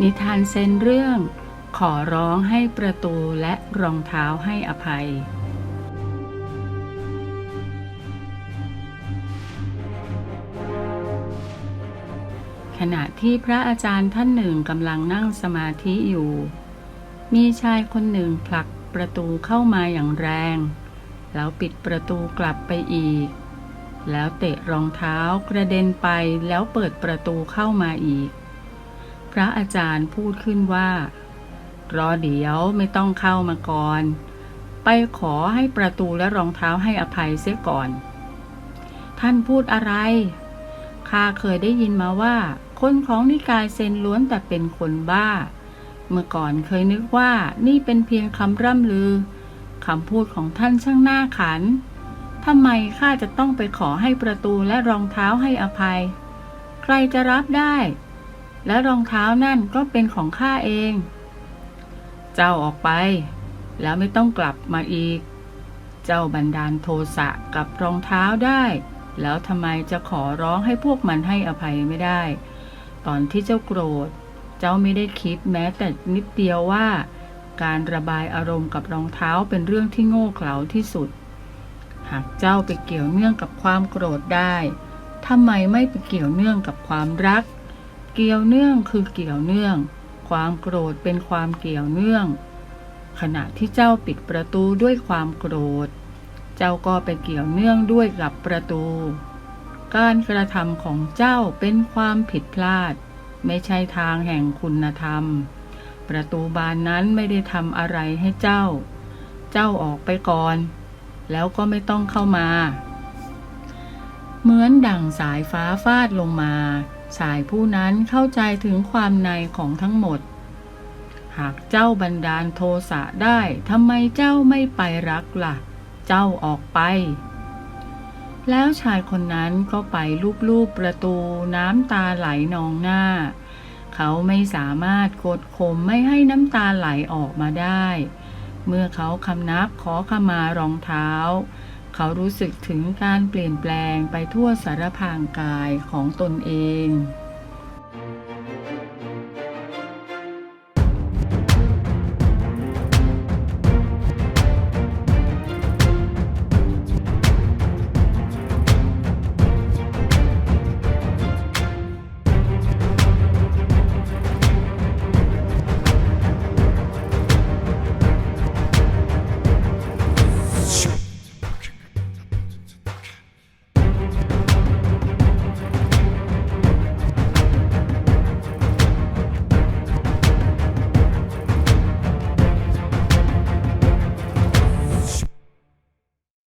นิทานเซนเรื่อง ขอร้องให้ประตูและรองเท้าให้อภัย ขณะที่พระอาจารย์ท่านหนึ่งกำลังนั่งสมาธิอยู่ มีชายคนหนึ่งผลักประตูเข้ามาอย่างแรง แล้วปิดประตูกลับไปอีก แล้วเตะรองเท้ากระเด็นไปแล้วเปิดประตูเข้ามาอีก พระอาจารย์พูดขึ้นว่า รอเดี๋ยวไม่ต้องเข้ามาก่อน ไปขอให้ประตูและรองเท้าให้อภัยเสียก่อน ท่านพูดอะไรข้าเคยได้ยินมาว่า คนของนิกายเซนล้วนแต่เป็นคนบ้า เมื่อก่อนเคยนึกว่านี่เป็นเพียงคำร่ำลือคำพูดของท่านช่างหน่าขันทำไมข้าจะต้องไปขอให้ประตูและรองเท้าให้อภัย ใครจะรับได้ และรองเท้านั่นก็เป็นของข้าเอง เจ้าออกไป แล้วไม่ต้องกลับมาอีก เจ้าบันดาลโทสะกับรองเท้าได้ แล้วทำไมจะขอร้องให้พวกมันให้อภัยไม่ได้ ตอนที่เจ้าโกรธ เจ้าไม่ได้คิดแม้แต่นิดเดียวว่า การระบายอารมณ์กับรองเท้าเป็นเรื่องที่โง่เขลาที่สุด หากเจ้าไปเกี่ยวเนื่องกับความโกรธได้ทำไมไม่ไปเกี่ยวเนื่องกับความรัก เกี่ยวเนื่องคือเกี่ยวเนื่อง ความโกรธเป็นความเกี่ยวเนื่อง ขณะที่เจ้าปิดประตูด้วยความโกรธ เจ้าก็ไปเกี่ยวเนื่องด้วยกับประตู การกระทำของเจ้าเป็นความผิดพลาด ไม่ใช่ทางแห่งคุณธรรม ประตูบานนั้นไม่ได้ทำอะไรให้เจ้า เจ้าออกไปก่อน แล้วก็ไม่ต้องเข้ามา เหมือนดั่งสายฟ้าฟาดลงมา ชายผู้นั้นเข้าใจถึงความในของทั้งหมด หากเจ้าบันดาลโทสะได้ทำไมเจ้าไม่ไปรักละ่ะ เจ้าออกไป แล้วชายคนนั้นก็ไปลูบๆประตูน้ำตาไหลนองหน้า เขาไม่สามารถกดข่มไม่ให้น้ำตาไหลออกมาได้ เมื่อเขาคำนับขอขมารองเท้า เขารู้สึกถึงการเปลี่ยนแปลงไปทั่วสารพางกายของตนเอง